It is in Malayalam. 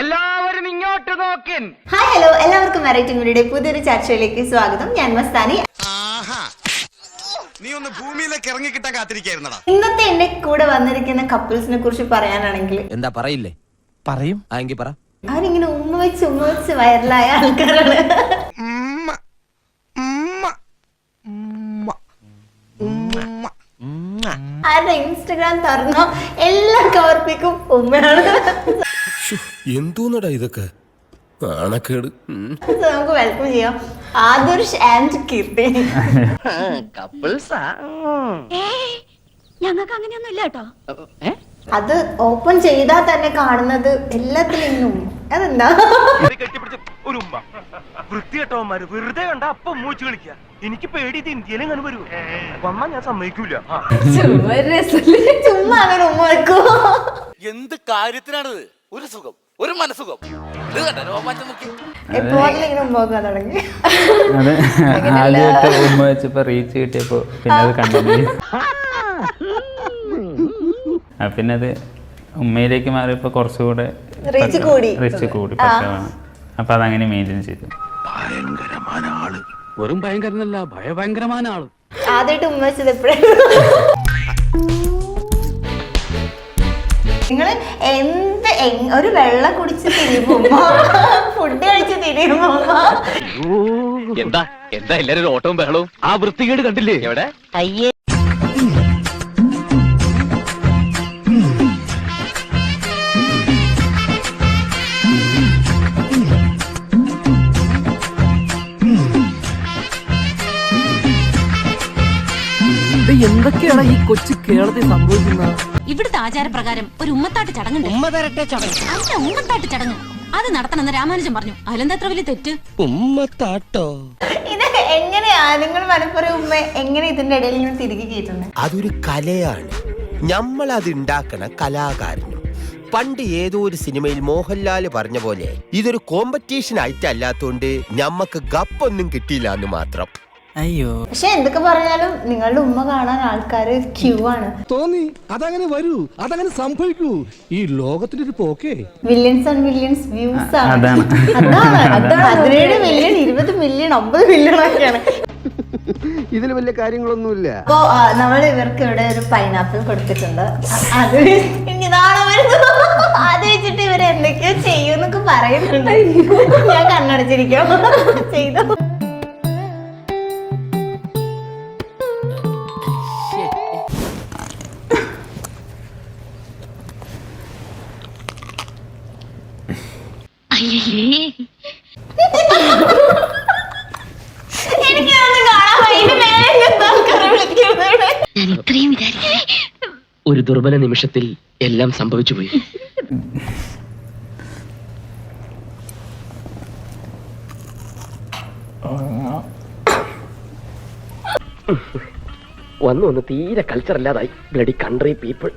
എല്ലാവരും ഇങ്ങോട്ട് നോക്കിൻ. ഹായ് ഹലോ എല്ലാവർക്കും വെറൈറ്റി മീഡിയയുടെ പുതിയൊരു ചർച്ചയിലേക്ക് സ്വാഗതം. ഞാൻ മസ്താനി. ആഹാ. നീ ഒന്ന് ഭൂമിയിലേക്ക് ഇറങ്ങി കിട്ടാൻ കാത്തിരിക്കായിരുന്നടാ. ഇന്നത്തെ എന്റെ കൂടെ വന്നിരിക്കുന്ന കപ്പിൾസിനെ കുറിച്ച് പറയാനാണെങ്കിൽ എന്താ പറയില്ലേ? പറയും. ആ എങ്കിൽ പറ. അവരിങ്ങനെ ഉമ്മ വെച്ച് ഉമ്മ വെച്ച് വൈറലായ ആൾക്കാരാണ്. ഉമ്മ, ഉമ്മ, ഉമ്മ, ഉമ്മ. ആരുടെ ഇൻസ്റ്റഗ്രാം തുറന്നോ? എല്ലാം കവർപ്പിക്കും ഉമ്മയാണ്. എന്തോന്നടാ ഇതൊക്കെ? ആണക്കേട് നമുക്ക് വെൽക്കം ചെയ്യാം. ആദർശ് ആൻഡ് കീർത്തി ഞങ്ങൾക്ക് അങ്ങനെയൊന്നും ഇല്ല കേട്ടോ. അത് ഓപ്പൺ ചെയ്താൽ തന്നെ കാണുന്നത് എല്ലാത്തിലും ഉമ്മ. അതെന്താ? ഒരു ഉമ്മ. വൃത്തികെട്ടവന്മാര് വെറുതെ കണ്ട അപ്പം മൂച്ചു കളിക്കുക എനിക്ക് പേടി ഇത് ഇന്ത്യയിലും കണ്ടു വരൂ വന്നാ ഞാൻ സമ്മതിക്കൂല. ചുമ്മാ അങ്ങനെ ഉമ്മ വെക്കും. എന്ത് കാര്യത്തിനാണിത്? ഒരു സുഖം ഒരു മനസുഖം ഇത് കണ്ടോ? നോക്കി. അത് ആദ്യമായിട്ട് ഉമ്മ വെച്ചപ്പോ റീച്ച് കിട്ടിയപ്പോ പിന്നെ അത് കണ്ടിന്യൂ ആ, പിന്നെ അത് ഉമ്മയിലേക്ക് മാറിയപ്പോ കുറച്ചുകൂടെ റീച്ച് കൂടി. റിച്ച് കൂടി അപ്പൊ അതങ്ങനെ മെയിന്റെയിൻ ചെയ്തു. വെറും ഭയങ്കരനല്ല ഭയഭയങ്കരമായ ആൾ. ആദ്യമായിട്ട് ഉമ്മ വെച്ചത് എപ്പോഴും നിങ്ങൾ എന്ത് ഒരു വെള്ളം കുടിച്ച് തിരിയുമ്പോ ഫുഡ് കഴിച്ച് തിരിയുമ്പോ എന്താ? എന്താ എല്ലാരും ഓട്ടവും ബഹളവും? ആ വൃത്തികേട് കണ്ടില്ലേ? എവിടെ? എന്തൊക്കെയാണ് ഈ കൊച്ചു കേരളത്തിൽ സംഭവിക്കുന്നത്? ഇവിടുത്തെ ആചാരപ്രകാരം ഒരു ഉമ്മത്താട്ട് ചടങ്ങുണ്ട്. അല്ല ഉമ്മത്താട്ട് ചടങ്ങ്. അത് നടത്തണമെന്ന് രാമാനുജൻ പറഞ്ഞു. അതിലെന്താ അത്ര വലിയ തെറ്റ്? ഉമ്മത്താട്ടോ. ഇത് എങ്ങനെയാ നിങ്ങൾ മലപ്പുറം ഉമ്മ എങ്ങനെ ഇതിന്റെ ഇടയിൽ നിന്ന് തിരികെ കയറ്റുന്നത് അതൊരു കലയാണ്. നമ്മൾ അത് ഉണ്ടാക്കണ കലാകാരനും. പണ്ട് ഏതോ ഒരു സിനിമയിൽ മോഹൻലാൽ പറഞ്ഞ പോലെ ഇതൊരു കോമ്പറ്റീഷൻ ആയിട്ടല്ലാത്തോണ്ട് ഞമ്മക്ക് ഗപ്പൊന്നും കിട്ടിയില്ല എന്ന് മാത്രം. അയ്യോ. പക്ഷെ എന്തൊക്കെ പറഞ്ഞാലും നിങ്ങളുടെ ഉമ്മ കാണാൻ ആൾക്കാര് ക്യൂ ആണ്. തോന്നി അതങ്ങനെ വരൂ അതങ്ങനെ സംഭവിക്കൂ. ഈ ലോകത്തിന്റെ ഒരു പോക്കേ മില്യൺസ് ആൻഡ് മില്യൺസ് വ്യൂസ് ആണ്. അതാണ്. അതാണ് അതാണ്. പതിനേഴ് മില്യൺ ഇരുപത് മില്യൺ അമ്പത് മില്യൺ ഒക്കെയാണ്. ഇതിൽ വലിയ കാര്യങ്ങളൊന്നുമില്ല. അപ്പോ നമ്മൾ ഇവർക്ക് ഇവിടെ ഒരു പൈനാപ്പിൾ കൊടുത്തിട്ടുണ്ട്. അ- അത് അത് വെച്ചിട്ട് ഇവർ എന്തൊക്കെയോ ചെയ്യുന്നൊക്കെ പറയുന്നുണ്ട്. ഞാൻ കണ്ണടച്ചിരിക്കാം ചെയ്തു. ഒരു ദുർബല നിമിഷത്തിൽ എല്ലാം സംഭവിച്ചു പോയി. വന്നു വന്ന് തീരെ കൾച്ചർ അല്ലാതായി. Bloody country people